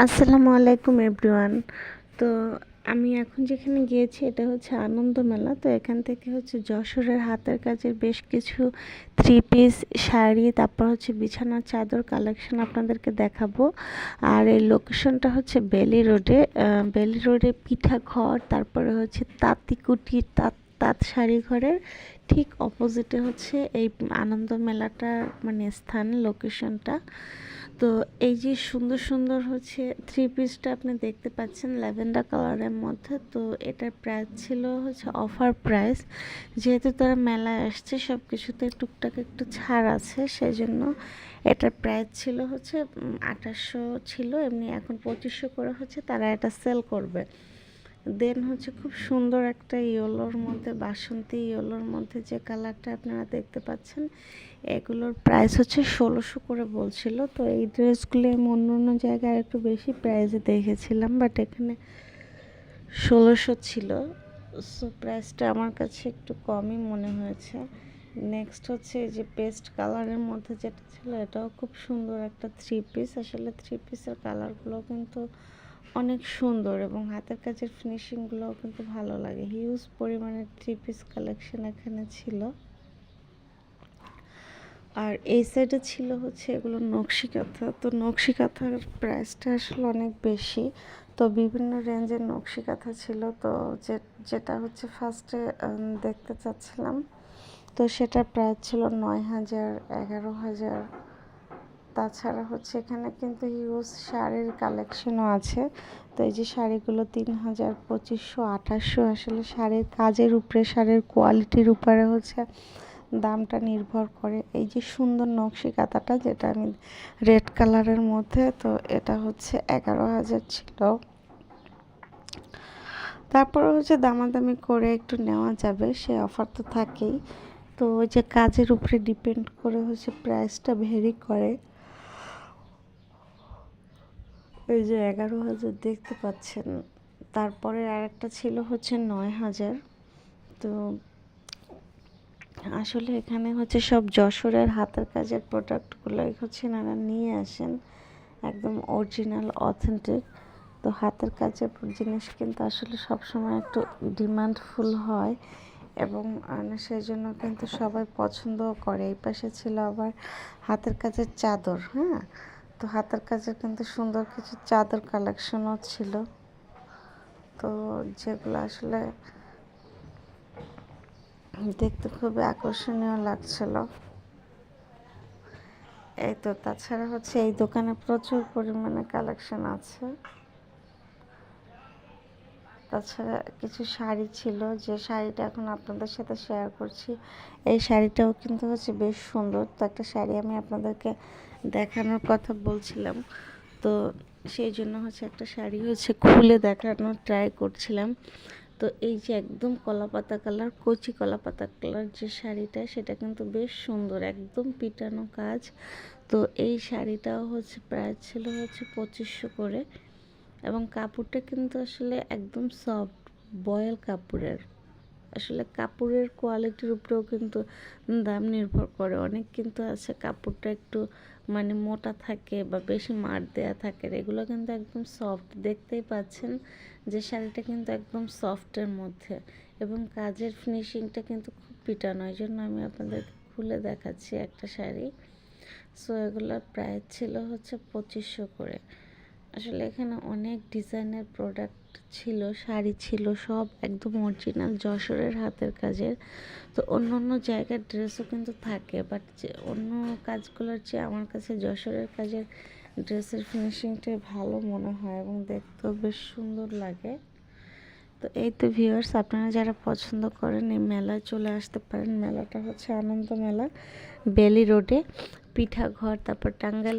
আসসালামু আলাইকুম, এভরিওয়ান। তো আমি এখন যেখানে গিয়েছি, এটা হচ্ছে আনন্দ মেলা। তো এখান থেকে হচ্ছে যশোরের হাতের কাজের বেশ কিছু থ্রি পিস শাড়ি, তারপর হচ্ছে বিছানার চাদর কালেকশন আপনাদেরকে দেখাবো। আর এই লোকেশনটা হচ্ছে বেলি রোডে বেলি রোডে পিঠা ঘর, তারপরে হচ্ছে তাঁতিকুটি, তাঁত তাঁত শাড়ি ঘরের। ঠিক অপোজিটে হচ্ছে এই আনন্দ মেলাটার মানে স্থান লোকেশনটা তো এই যে সুন্দর সুন্দর হচ্ছে থ্রি পিসটা আপনি দেখতে পাচ্ছেন ল্যাভেন্ডার কালারের মধ্যে। তো এটার প্রাইস ছিল হচ্ছে অফার প্রাইস যেহেতু তারা মেলায় আসছে সব কিছুতে টুকটাক একটু ছাড় আছে সেই জন্য এটার প্রাইস ছিল হচ্ছে আঠাশশো ছিল, এমনি এখন পঁচিশশো করে হচ্ছে তারা এটা সেল করবে। দেন হচ্ছে খুব সুন্দর একটা ইয়েলোর মধ্যে, বাসন্তী ইয়েলোর মধ্যে যে কালারটা আপনারা দেখতে পাচ্ছেন, এগুলোর প্রাইস হচ্ছে ষোলোশো করে বলছিল। তো এই ড্রেসগুলো আমি অন্য অন্য জায়গায় একটু বেশি প্রাইসে দেখেছিলাম বাট এখানে ষোলোশো ছিল। সো প্রাইসটা আমার কাছে একটু কমই মনে হয়েছে। নেক্সট হচ্ছে এই যে পেস্ট কালারের মধ্যে যেটা ছিল, এটাও খুব সুন্দর একটা থ্রি পিস আসলে থ্রি পিসের কালারগুলো কিন্তু অনেক সুন্দর এবং হাতের কাজের ফিনিশিংগুলোও কিন্তু ভালো লাগে। হিউজ পরিমাণে থ্রি পিস কালেকশন এখানে ছিল। আর এই সাইডে ছিল হচ্ছে এগুলো নকশি কাঁথা। তো নকশি কাঁথার প্রাইসটা আসলে অনেক বেশি। তো বিভিন্ন রেঞ্জের নকশি কাঁথা ছিল। তো যে, যেটা হচ্ছে ফার্স্টে দেখতে চাচ্ছিলাম। তো সেটার প্রাইস ছিল নয় হাজার, এগারো হাজার। তাছাড়া হচ্ছে এখানে কিন্তু হিউজ শাড়ির কালেকশনও আছে। তো এই যে শাড়িগুলো তিন হাজার পঁচিশশো, আঠাশশো আসলে শাড়ির কাজের উপরে, শাড়ির কোয়ালিটির উপরে হচ্ছে দামটা নির্ভর করে। এই যে সুন্দর নকশি কাঁথাটা যেটা আমি রেড কালারের মধ্যে, তো এটা হচ্ছে এগারো হাজার ছিল। তারপরে হচ্ছে দামাদামি করে একটু নেওয়া যাবে, সে অফার তো থাকেই। তো যে কাজের উপরে ডিপেন্ড করে হচ্ছে প্রাইসটা ভেরি করে। এই যে এগারো হাজার দেখতে পাচ্ছেন। তারপরে আরেকটা ছিল হচ্ছে নয় হাজার। তো আসলে এখানে হচ্ছে সব যশোরের হাতের কাজের প্রোডাক্টগুলো হচ্ছে এনারা নিয়ে আসেন। একদম অরিজিনাল অথেন্টিক তো হাতের কাজের জিনিস কিন্তু আসলে সবসময় একটু ডিমান্ডফুল হয় এবং সেই জন্য কিন্তু সবাই পছন্দও করে। এই পাশে ছিল আবার হাতের কাজের চাদর হ্যাঁ? তো হাতের কাজের কিন্তু সুন্দর কিছু চাদর কালেকশনও ছিল। তো যেগুলো আসলে দেখতে খুবই আকর্ষণীয় লাগছিল। এই তো, তাছাড়া হচ্ছে এই দোকানে প্রচুর পরিমাণে কালেকশন আছে। তাছাড়া কিছু শাড়ি ছিল, যে শাড়িটা এখন আপনাদের সাথে শেয়ার করছি, এই শাড়িটাও কিন্তু হচ্ছে বেশ সুন্দর। তো একটা শাড়ি আমি আপনাদেরকে দেখানোর কথা বলছিলাম। তো সেই জন্য হচ্ছে একটা শাড়ি হচ্ছে খুলে দেখানোর ট্রাই করছিলাম। তো এই যে একদম কলাপাতা কালার কচি কলাপাতা কালার যে শাড়িটা, সেটা কিন্তু বেশ সুন্দর, একদম পিটানো কাজ। তো এই শাড়িটাও হচ্ছে প্রায় ছিল হচ্ছে পঁচিশশো করে। এবং কাপড়টা কিন্তু আসলে একদম সফট বয়েল কাপড়ের। আসলে কাপড়ের কোয়ালিটির উপরেও কিন্তু দাম নির্ভর করে। অনেক কিন্তু আছে কাপড়টা একটু মানে মোটা থাকে বা বেশি মার দেয়া থাকে এগুলো কিন্তু একদম সফট দেখতেই পাচ্ছেন যে শাড়িটা কিন্তু একদম সফটের মধ্যে এবং কাজের ফিনিশিংটা কিন্তু খুব পিটানো। এই জন্য আমি আপনাদের খুলে দেখাচ্ছি একটা শাড়ি। সো এগুলোর প্রাইস ছিল হচ্ছে পঁচিশশো করে। আসলে এখানে অনেক ডিজাইনের প্রোডাক্ট ছিল, শাড়ি ছিল, সব একদম অরিজিনাল যশোরের হাতের কাজের। তো অন্য অন্য জায়গার ড্রেসও কিন্তু থাকে বাট যে অন্য কাজগুলোর চেয়ে আমার কাছে যশোরের কাজের ড্রেসের ফিনিশিংটাই ভালো মনে হয় এবং দেখতেও বেশ সুন্দর লাগে। তো এই তো ভিউয়ার্স আপনারা যারা পছন্দ করেন এই মেলায় চলে আসতে পারেন। মেলাটা হচ্ছে আনন্দ মেলা, বেলি রোডে পিঠা ঘর তারপর টাঙ্গাইল